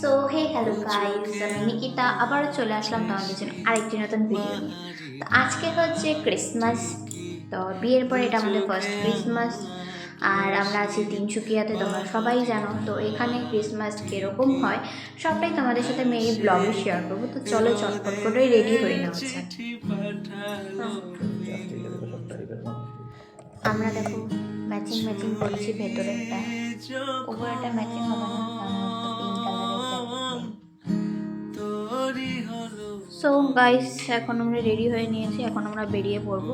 So hey hello guys আমি নিকিতা, আবারও চলে আসলাম তোমাদের জন্য আরেকটি নতুন ভিডিও নিয়ে। তো আজকে হচ্ছে ক্রিসমাস তো বিয়ের পরে এটা আমাদের ফার্স্ট ক্রিসমাস আর আমরা আছি তিনসুকিয়াতে, তোমরা সবাই জানো। তো এখানে ক্রিসমাস কীরকম হয়, সবটাই তোমাদের সাথে আমি এই ব্লগে শেয়ার করব। তো চলো চটপট করে রেডি হয়ে নেওয়া আমরা দেখো ম্যাচিং ম্যাচিং করছি ভেতরেরটা উপরেটা ম্যাচিং হবে না সো গাইস এখন আমরা রেডি হয়ে নিয়েছি, এখন আমরা বেরিয়ে পড়ব।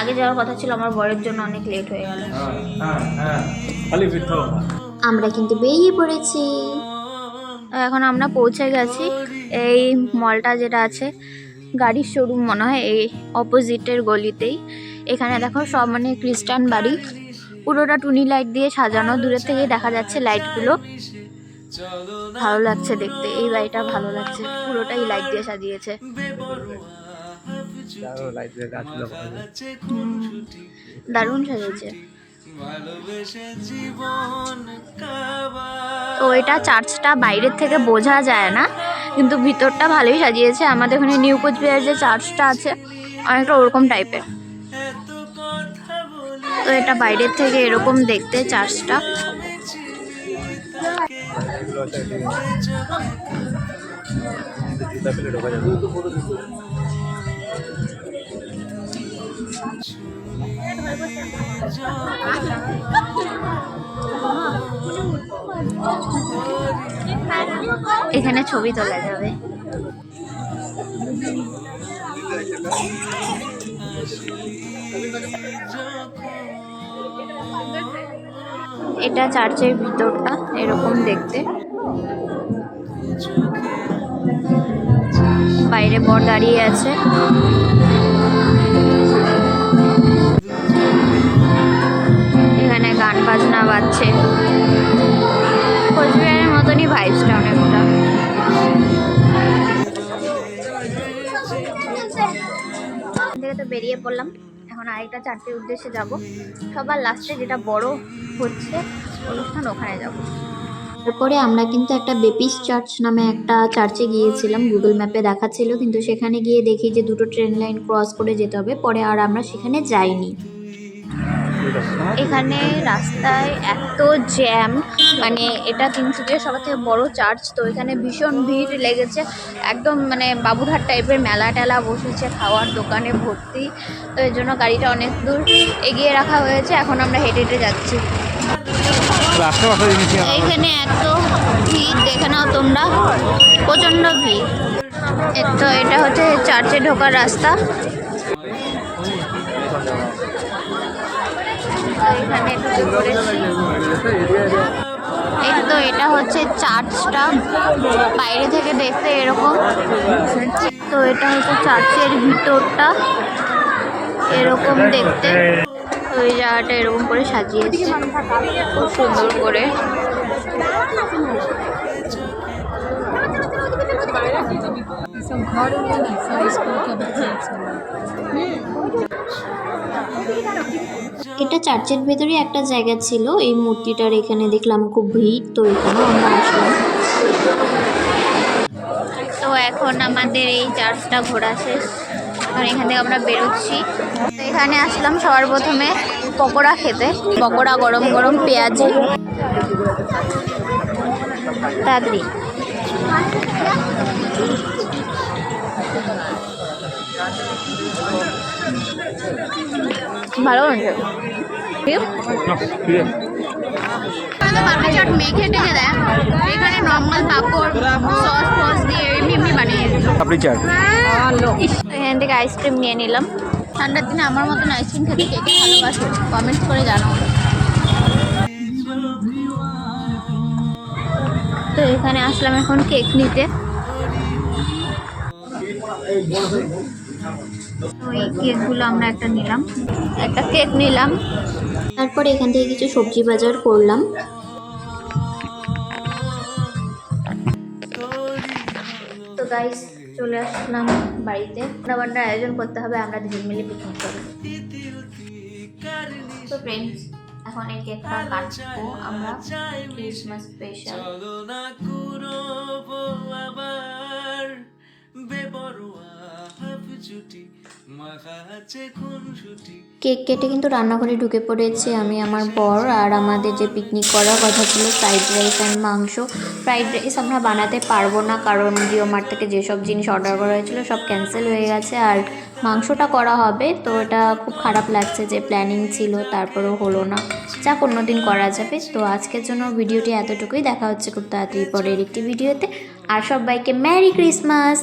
আগে যাওয়ার কথা ছিল, আমার বরের জন্য অনেক লেট হয়ে গেল। আমরা কিন্তু বেরিয়ে পড়েছি। এখন আমরা পৌঁছে গেছি, এই মলটা যেটা আছে, গাড়ির শোরুম মনে হয়, এই অপোজিটের গলিতেই। এখানে দেখো, সব মানে খ্রিস্টান বাড়ি। পুরোটা টুনি লাইট দিয়ে সাজানো, দূরের থেকে দেখা যাচ্ছে লাইটগুলো ভালো লাগছে দেখতে। এই বাড়িটা ভালো লাগছে। পুরোটাই লাইট দিয়ে সাজিয়েছে। দারুণ সাজিয়েছে তো এটা চার্চটা বাইরের থেকে বোঝা যায় না কিন্তু ভিতরটা ভালোই সাজিয়েছে। আমাদের ওখানে নিউ কোচবিহার যে চার্চটা আছে অনেকটা ওরকম টাইপের তো এটা বাইরের থেকে এরকম দেখতে চার্চটা জুতা পেলে ঢোকা যাবে এখানে ছবি তোলা যাবে। এটা চার্চের ভিতরটা, এরকম দেখতে। বাইরে বর দাঁড়িয়ে আছে। এখানে গান বাজনা বাজছে। কোচবিহারের মতনই ভাইবসটা অনেকটা। থেকে তো বেরিয়ে পড়লাম। এখন আরেকটা চারটের উদ্দেশ্যে যাব। সবার লাস্টে যেটা বড় হচ্ছে অনুষ্ঠান, ওখানে যাব। তারপরে আমরা কিন্তু একটা বেপিস চার্চ নামে একটা চার্চে গিয়েছিলাম। গুগল ম্যাপে দেখাচ্ছিল কিন্তু সেখানে গিয়ে দেখি যে দুটো ট্রেন লাইন ক্রস করে যেতে হবে। পরে আর আমরা সেখানে যাইনি। এখানে রাস্তায় এত জ্যাম মানে এটা তিনসুকিয়া সবার থেকে বড় চার্চ তো এখানে ভীষণ ভিড় লেগেছে। একদম মানে বাবুরহাট টাইপের মেলা টেলা বসেছে, খাওয়ার দোকানে ভর্তি, তো এর জন্য গাড়িটা অনেক দূর এগিয়ে রাখা হয়েছে, এখন আমরা হেঁটে হেঁটে যাচ্ছি। এইখানে এত ভিড়, দেখে নাও তোমরা, প্রচণ্ড ভিড়। তো এটা হচ্ছে চার্চে ঢোকার রাস্তা। তো এখানে ঢুকে পড়েছি এই তো এটা হচ্ছে চার্চটা বাইরে থেকে দেখতে এরকম তো এটা হচ্ছে চার্চের ভিতরটা এরকম দেখতে তো এই জায়গাটা এরকম করে সাজিয়েছে খুব সুন্দর করে सब घर में ना सब स्कूल के बच्चे सब এটা চার্চের ভেতরে একটা জায়গা ছিল, এই মূর্তিটার এখানে দেখলাম খুব ভিড়, তো এখানেও আমরা আসলাম। তো এখন আমাদের এই চার্চটা ঘোরা শেষ এখন এখান থেকে আমরা বেরোচ্ছি। তো এখানে আসলাম সবার প্রথমে পকোড়া খেতে, পকোড়া গরম গরম পেঁয়াজি তাড়াতাড়ি ভালো হয়েছে সস দিয়ে এখান থেকে আইসক্রিম নিয়ে নিলাম। ঠান্ডার দিনে আমার আইসক্রিম করে তো এখানে আসলাম এখন কেক নিতে। তারপর কেকগুলো আমরা একটা নিলাম, একটা কেক নিলাম। তারপরে এখান থেকে কিছু সবজি বাজার করলাম। তো গাইস চলে আসলাম বাড়িতে। রান্নাবান্নার আয়োজন করতে হবে, আমরা দুজন মিলে পিকনিক করব। তো ফ্রেন্ডস এখন এই কেকটা কাটবো আমরা। ক্রিসমাস স্পেশাল কেক কেটে কিন্তু রান্নাঘরে ঢুকে পড়েছে আমি, আমার বর আর আমাদের যে পিকনিক করার কথা ছিল ফ্রাইড রাইস অ্যান্ড মাংস। ফ্রাইড রাইস আমরা বানাতে পারব না কারণ জিও মার্ট থেকে যেসব জিনিস অর্ডার করা হয়েছিল সব ক্যান্সেল হয়ে গেছে আর মাংসটা করা হবে, তো এটা খুব খারাপ লাগছে যে প্ল্যানিং ছিল, তারপরেও হলো না। যাক, অন্যদিন করা যাবে। তো আজকের জন্য ভিডিওটি এতটুকুই। দেখা হচ্ছে খুব তাড়াতাড়ি পরের একটি ভিডিওতে। আর সবাইকে ম্যারি ক্রিসমাস